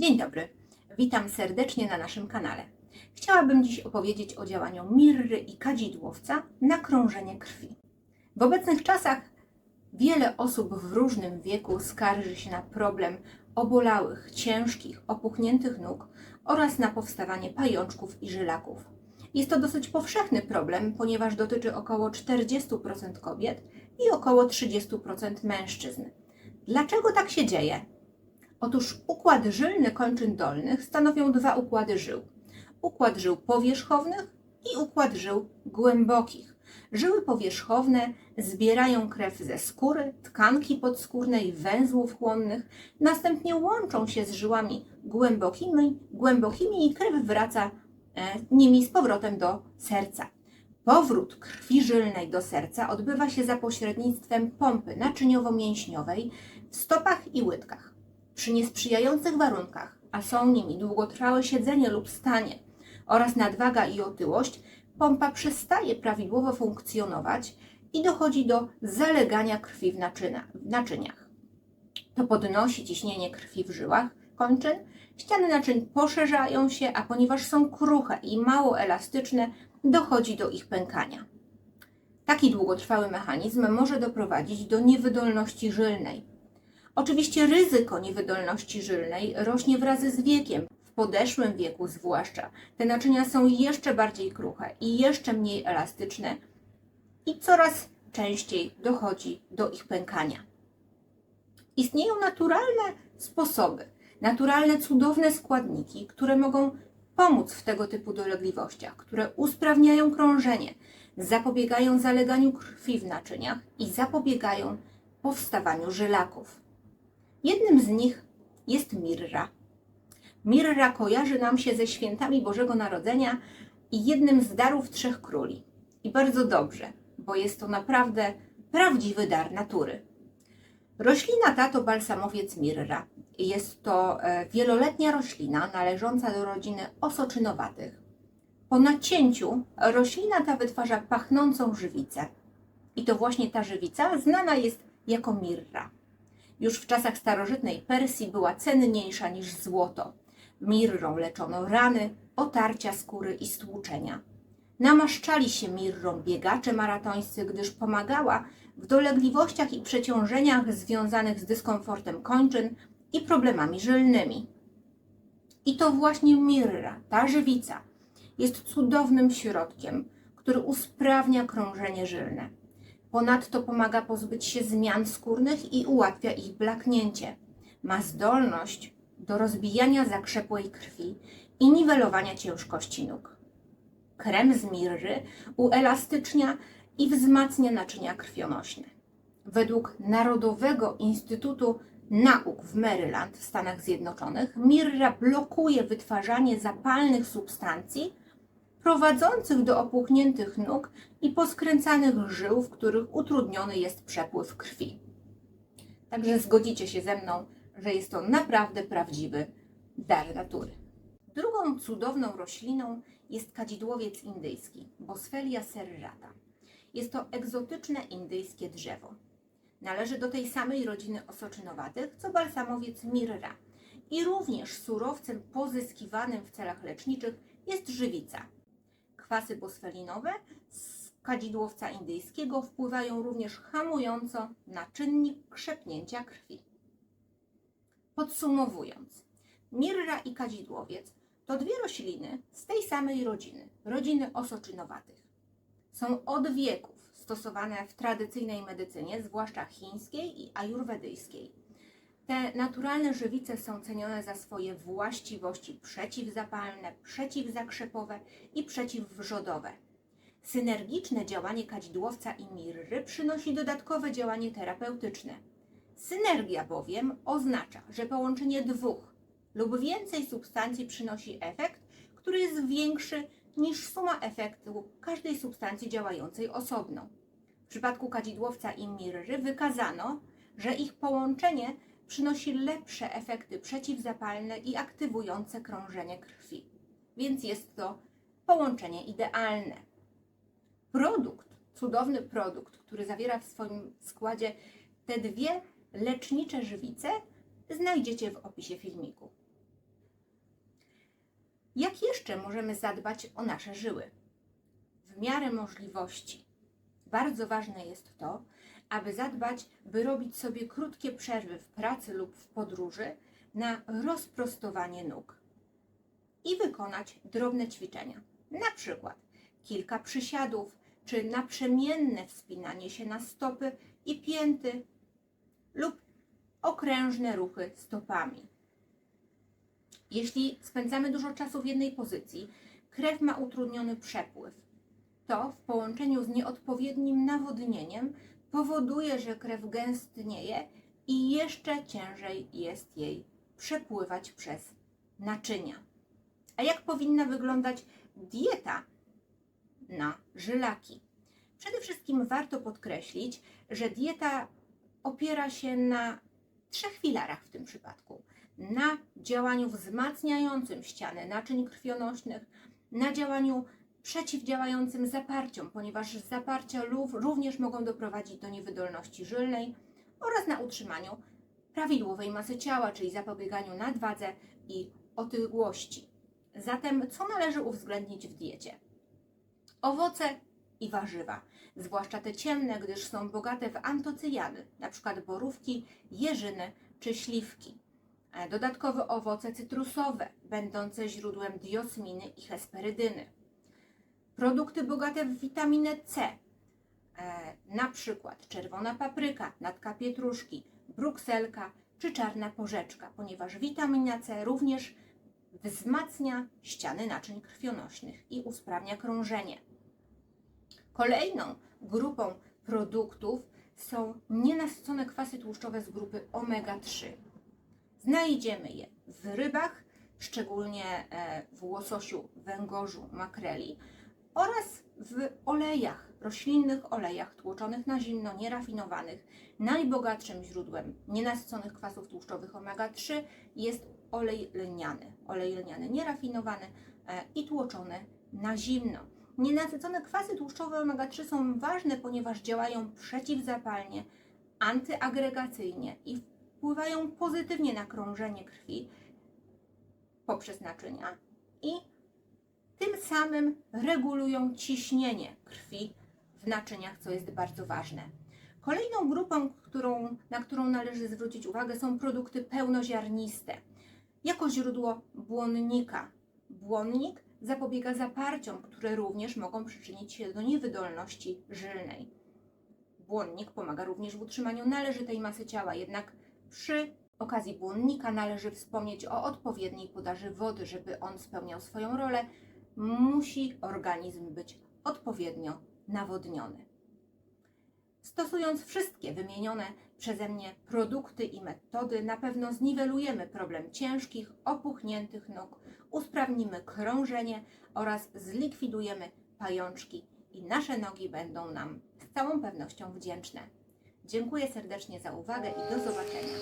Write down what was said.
Dzień dobry, witam serdecznie na naszym kanale. Chciałabym dziś opowiedzieć o działaniu mirry i kadzidłowca na krążenie krwi. W obecnych czasach wiele osób w różnym wieku skarży się na problem obolałych, ciężkich, opuchniętych nóg oraz na powstawanie pajączków i żylaków. Jest to dosyć powszechny problem, ponieważ dotyczy około 40% kobiet i około 30% mężczyzn. Dlaczego tak się dzieje? Otóż układ żylny kończyn dolnych stanowią dwa układy żył. Układ żył powierzchownych i układ żył głębokich. Żyły powierzchowne zbierają krew ze skóry, tkanki podskórnej, węzłów chłonnych, następnie łączą się z żyłami głębokimi, głębokimi i krew wraca e, nimi z powrotem do serca. Powrót krwi żylnej do serca odbywa się za pośrednictwem pompy naczyniowo-mięśniowej w stopach i łydkach. Przy niesprzyjających warunkach, a są nimi długotrwałe siedzenie lub stanie oraz nadwaga i otyłość, pompa przestaje prawidłowo funkcjonować i dochodzi do zalegania krwi w, naczyna, w naczyniach. To podnosi ciśnienie krwi w żyłach kończyn, ściany naczyń poszerzają się, a ponieważ są kruche i mało elastyczne, dochodzi do ich pękania. Taki długotrwały mechanizm może doprowadzić do niewydolności żylnej. Oczywiście ryzyko niewydolności żylnej rośnie wraz z wiekiem, w podeszłym wieku zwłaszcza. Te naczynia są jeszcze bardziej kruche i jeszcze mniej elastyczne i coraz częściej dochodzi do ich pękania. Istnieją naturalne sposoby, naturalne, cudowne składniki, które mogą pomóc w tego typu dolegliwościach, które usprawniają krążenie, zapobiegają zaleganiu krwi w naczyniach i zapobiegają powstawaniu żylaków. Jednym z nich jest mirra. Mirra kojarzy nam się ze świętami Bożego Narodzenia i jednym z darów trzech króli. I bardzo dobrze, bo jest to naprawdę prawdziwy dar natury. Roślina ta to balsamowiec mirra. Jest to e, wieloletnia roślina należąca do rodziny osoczynowatych. Po nacięciu roślina ta wytwarza pachnącą żywicę. I to właśnie ta żywica znana jest jako mirra. Już w czasach starożytnej Persji była cenniejsza niż złoto. Mirrą leczono rany, otarcia skóry i stłuczenia. Namaszczali się mirrą biegacze maratońscy, gdyż pomagała w dolegliwościach i przeciążeniach związanych z dyskomfortem kończyn i problemami żylnymi. I to właśnie mirra, ta żywica, jest cudownym środkiem, który usprawnia krążenie żylne. Ponadto pomaga pozbyć się zmian skórnych i ułatwia ich blaknięcie. Ma zdolność do rozbijania zakrzepłej krwi i niwelowania ciężkości nóg. Krem z mirry uelastycznia i wzmacnia naczynia krwionośne. Według Narodowego Instytutu Nauk w Maryland w Stanach Zjednoczonych mirra blokuje wytwarzanie zapalnych substancji prowadzących do opuchniętych nóg i poskręcanych żył, w których utrudniony jest przepływ krwi. Także zgodzicie się ze mną, że jest to naprawdę prawdziwy dar natury. Drugą cudowną rośliną jest kadzidłowiec indyjski, Boswellia serrata. Jest to egzotyczne indyjskie drzewo. Należy do tej samej rodziny osoczynowatych, co balsamowiec mirra. I również surowcem pozyskiwanym w celach leczniczych jest żywica. Kwasy bosfelinowe z kadzidłowca indyjskiego wpływają również hamująco na czynnik krzepnięcia krwi. Podsumowując, mirra i kadzidłowiec to dwie rośliny z tej samej rodziny, rodziny osoczynowatych. Są od wieków stosowane w tradycyjnej medycynie, zwłaszcza chińskiej i ajurwedyjskiej. Te naturalne żywice są cenione za swoje właściwości przeciwzapalne, przeciwzakrzepowe i przeciwwrzodowe. Synergiczne działanie kadzidłowca i mirry przynosi dodatkowe działanie terapeutyczne. Synergia bowiem oznacza, że połączenie dwóch lub więcej substancji przynosi efekt, który jest większy niż suma efektu każdej substancji działającej osobno. W przypadku kadzidłowca i mirry wykazano, że ich połączenie przynosi lepsze efekty przeciwzapalne i aktywujące krążenie krwi. Więc jest to połączenie idealne. Produkt, cudowny produkt, który zawiera w swoim składzie te dwie lecznicze żywice, znajdziecie w opisie filmiku. Jak jeszcze możemy zadbać o nasze żyły? W miarę możliwości. Bardzo ważne jest to, aby zadbać, by robić sobie krótkie przerwy w pracy lub w podróży na rozprostowanie nóg i wykonać drobne ćwiczenia, na przykład kilka przysiadów czy naprzemienne wspinanie się na stopy i pięty lub okrężne ruchy stopami. Jeśli spędzamy dużo czasu w jednej pozycji, krew ma utrudniony przepływ. To w połączeniu z nieodpowiednim nawodnieniem powoduje, że krew gęstnieje i jeszcze ciężej jest jej przepływać przez naczynia. A jak powinna wyglądać dieta na żylaki? Przede wszystkim warto podkreślić, że dieta opiera się na trzech filarach w tym przypadku. Na działaniu wzmacniającym ściany naczyń krwionośnych, na działaniu przeciwdziałającym zaparciom, ponieważ zaparcia lub również mogą doprowadzić do niewydolności żylnej oraz na utrzymaniu prawidłowej masy ciała, czyli zapobieganiu nadwadze i otyłości. Zatem co należy uwzględnić w diecie? Owoce i warzywa, zwłaszcza te ciemne, gdyż są bogate w antocyjany, np. borówki, jeżyny czy śliwki. E, Dodatkowo owoce cytrusowe, będące źródłem diosminy i hesperydyny. Produkty bogate w witaminę C, e, na przykład czerwona papryka, natka pietruszki, brukselka czy czarna porzeczka, ponieważ witamina C również wzmacnia ściany naczyń krwionośnych i usprawnia krążenie. Kolejną grupą produktów są nienasycone kwasy tłuszczowe z grupy omega-3. Znajdziemy je w rybach, szczególnie e, w łososiu, węgorzu, makreli oraz w olejach, roślinnych olejach tłoczonych na zimno, nierafinowanych. Najbogatszym źródłem nienasyconych kwasów tłuszczowych omega-3 jest olej lniany. Olej lniany nierafinowany e, i tłoczony na zimno. Nienasycone kwasy tłuszczowe omega-3 są ważne, ponieważ działają przeciwzapalnie, antyagregacyjnie i wpływają pozytywnie na krążenie krwi poprzez naczynia i samym regulują ciśnienie krwi w naczyniach, co jest bardzo ważne. Kolejną grupą, którą, na którą należy zwrócić uwagę, są produkty pełnoziarniste. Jako źródło błonnika. Błonnik zapobiega zaparciom, które również mogą przyczynić się do niewydolności żylnej. Błonnik pomaga również w utrzymaniu należytej masy ciała, jednak przy okazji błonnika należy wspomnieć o odpowiedniej podaży wody, żeby on spełniał swoją rolę. Musi organizm być odpowiednio nawodniony. Stosując wszystkie wymienione przeze mnie produkty i metody, na pewno zniwelujemy problem ciężkich, opuchniętych nóg, usprawnimy krążenie oraz zlikwidujemy pajączki i nasze nogi będą nam z całą pewnością wdzięczne. Dziękuję serdecznie za uwagę i do zobaczenia.